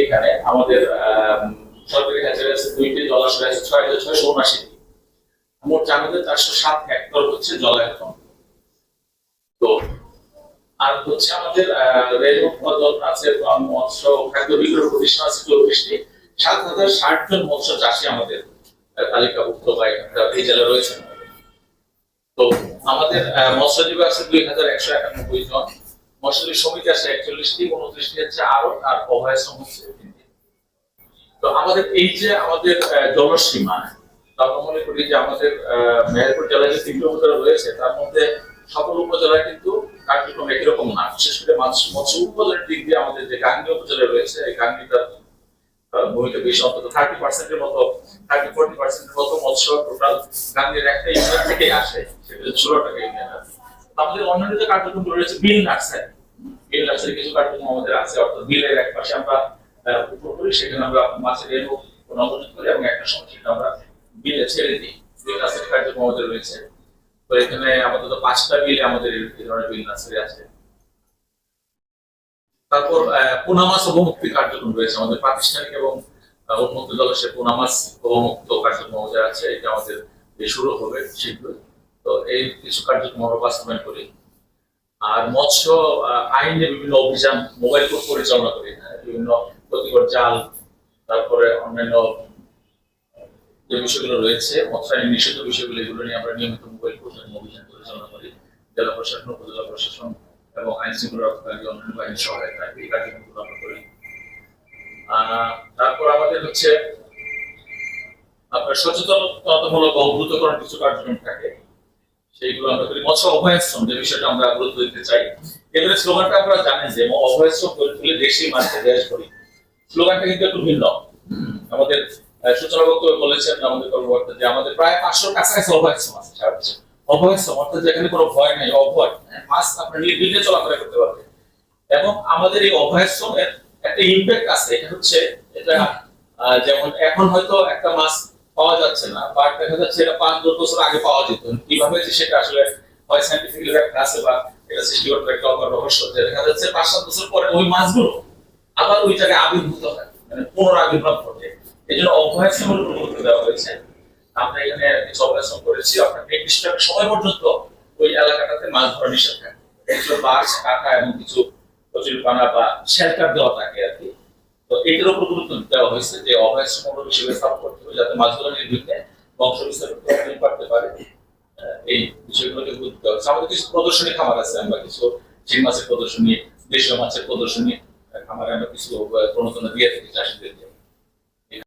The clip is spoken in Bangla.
এখানে আমাদের আম, সরকারি আছে দুইটি জলাশয় আছে ছয় হাজার ছয়শো উনাশিটি মোট চার হাজার চারশো সাত হেক্টর হচ্ছে জলায়তন তো আর হচ্ছে আমাদের রেল উৎপাদন আছে মৎস্য খাদ্য বিক্রয় প্রতিষ্ঠান আছে চব্বিশটি সাত হাজার ষাট জন মৎস্য চাষী আমাদের তালিকাভুক্ত বা এই জেলা রয়েছেন তো আমাদের মৎস্যজীবী আছে দুই হাজার একশো একানব্বই জন। মৎস্যজীবী সমিতি আছে একচল্লিশটি উনত্রিশটি হচ্ছে আরও আর অভয়াশ্রম হচ্ছে তো আমাদের এই যে আমাদের আহ, জলসীমা আমরা মনে করি যে আমাদের মেহেরপুর জেলায় যে তিনটি উপজেলা রয়েছে তার মধ্যে সকল উপজেলায় কিন্তু কার্যক্রম একই রকম না। বিশেষ করে মৎস্য উপজেলার দিক দিয়ে আমাদের যে গাঙ্গী উপজেলা রয়েছে এই গাঙ্গীটা ভূমিকা বেশি অন্তত থার্টি পার্সেন্টের মতো থার্টি ফোর্টি পার্সেন্টের মতো মৎস্য টোটাল গাঙ্গীর একটা ইউনিয়ন থেকেই আসে সেটা ষোলো টাকা ইউনিয়ন আমাদের অন্যান্য যে কার্যক্রমগুলো রয়েছে বিল নার্সারি নার্সারি কিছু কার্যক্রম আমাদের আছে অর্থাৎ বিলের এক পাশে আমরা পুকুর করি সেখানে আমরা মাছের রেণু নবনীত করি এবং একটা সময় আমরা বিলে ছেড়ে দিই। বিল কার্যক্রম আমাদের রয়েছে। তো এখানে আপাতত পাঁচটা বিলে আমাদের এই এই ধরনের বিল নার্সারি আছে। তারপর আহ, পোনা মাছ অবমুক্তি কার্যক্রম রয়েছে আমাদের প্রাতিষ্ঠানিক এবং উন্মুক্ত জলাশয়ে পোনা মাছ অবমুক্ত কার্যক্রম আমাদের আছে। এটা আমাদের শুরু হবে শীঘ্রই। তো এই কিছু কার্যক্রম আমরা বাস্তবায়ন করি। আর মৎস্য আইনে বিভিন্ন অভিযান মোবাইল কোর্ট পরিচালনা করি হ্যাঁ, বিভিন্ন ক্ষতিকর জাল তারপরে অন্যান্য যে বিষয়গুলো রয়েছে মৎস্য আইনে নিষিদ্ধ বিষয়গুলো এগুলো নিয়ে আমরা নিয়মিত মোবাইল কোর্ট অভিযান পরিচালনা করি। জেলা প্রশাসন উপজেলা প্রশাসন এবং আইন শৃঙ্খলা রক্ষাকারী অন্যান্য বাহিনীর সহায়তায় এই কার্যক্রমগুলো আমরা করি। তারপর আমাদের হচ্ছে আপনার সচেতনতামূলক অবগতকরণ কিছু কার্যক্রম থাকে। সেইগুলো আমরা করি। মৎস্য অভয়াশ্রম যে বিষয়টা আমরা গুরুত্ব দিতে চাই। এবারে স্লোগানটা আপনারা জানেন যে অভয়াশ্রম গড়ে তুলে দেশি মাঠে দেশ করি স্লোগানটা কিন্তু একটু ভিন্ন। আমাদের সূচনা বক্তব্য বলেছেন আমাদের কর্মকর্তা যে আমাদের প্রায় পাঁচশোর কাছাকাছি অভয়াশ্রম আছে সারা দেশে। অভয়াশ্রম অর্থাৎ যেখানে কোনো ভয় নাই অভয়। হ্যাঁ, মাছ আপনার নির্বিঘ্নে চলাফেরা করতে পারবে এবং আমাদের এই অভয়াশ্রমের একটা ইম্প্যাক্ট আছে। এটা হচ্ছে এটা যেমন এখন হয়তো একটা মাছ পাওয়া যাচ্ছে না বাট দেখা যাচ্ছে এটা পাঁচ দশ বছর আগে পাওয়া যেত। কীভাবে যে সেটা আসলে হয় সাইন্টিফিক আছে বা এটা সৃষ্টিগত একটা অপার রহস্য যে দেখা যাচ্ছে পাঁচ সাত বছর পরে ওই মাছগুলো আবার ওই জায়গায় আবির্ভূত হয় মানে পুনরাবির্ভাব ঘটে। এই জন্য অভয়াশ্রমের উপর গুরুত্ব দেওয়া হয়েছে। আমরা এখানে কিছু অভয়াশ্রম করেছি, আপনার নির্দিষ্ট সময় পর্যন্ত ওই এলাকাটাতে মাছ ধরা নিষেধ থাকে। কিছু বাস কাটা এবং কিছু কচুরি পানা বা শেল্টার দেওয়া থাকে আর কি। তো এইটার উপর গুরুত্ব দেওয়া হয়েছে যে অভয়াশ্রম হিসেবে স্থাপন করতে যাতে মাছগুলো নির্বিঘ্নে বংশ বিস্তার করতে পারে। এই বিষয়গুলোকে গুরুত্ব দেওয়া। হচ্ছে আমাদের কিছু প্রদর্শনী খামার আছে আমরা কিছু চিন মাছের প্রদর্শনী, দেশীয় মাছের প্রদর্শনী খামারে আমরা কিছু প্রণোদনা দিয়ে থাকি চাষিদেরকে।